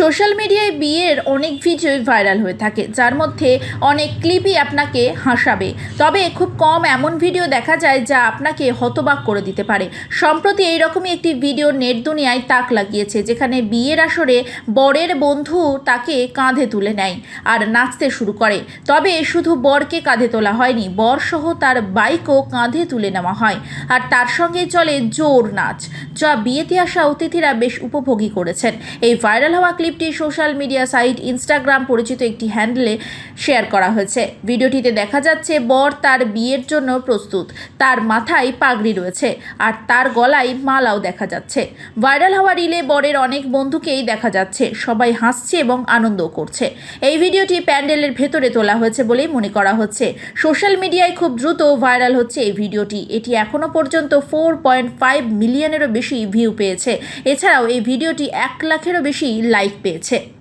Social মিডিয়ায় বিয়ের অনেক ভিডিওই ভাইরাল হয়ে থাকে, যার মধ্যে অনেক ক্লিপই আপনাকে হাসাবে। তবে খুব কম এমন ভিডিও দেখা যায় যা আপনাকে হতবাক করে দিতে পারে। সম্প্রতি এইরকমই একটি ভিডিও নেট দুনিয়ায় তাক লাগিয়েছে, যেখানে বিয়ের আসরে বরের বন্ধু তাকে কাঁধে তুলে নেয় আর নাচতে শুরু করে। তবে শুধু বরকে কাঁধে তোলা হয়নি বর সহ তার বাইকও কাঁধে তুলে নেওয়া হয় আর তার সঙ্গে চলে জোর নাচ, যা বিয়েতে আসা অতিথিরা বেশ উপভোগী করেছেন। এই ভাইরাল হওয়া ক্লিপটি সোশ্যাল মিডিয়া সাইট ইনস্টাগ্রাম পরিচিত একটি হ্যান্ডেলে শেয়ার করা হয়েছে। ভিডিওটিতে দেখা যাচ্ছে, বর তার বিয়ের জন্য প্রস্তুত। তার মাথায় পাগড়ি রয়েছে আর তার গলায় মালাও দেখা যাচ্ছে। ভাইরাল হওয়া রিলে বরের অনেক বন্ধুকেই দেখা যাচ্ছে। সবাই হাসছে এবং আনন্দও করছে। এই ভিডিওটি প্যান্ডেলের ভেতরে তোলা হয়েছে বলেই মনে করা হচ্ছে। সোশ্যাল মিডিয়ায় খুব দ্রুত ভাইরাল হচ্ছে এই ভিডিওটি। এটি এখনও পর্যন্ত ফোর পয়েন্ট ফাইভ মিলিয়নেরও বেশি ভিউ পেয়েছে। এছাড়াও এই ভিডিওটি এক লাখেরও বেশি লাইক পেয়েছে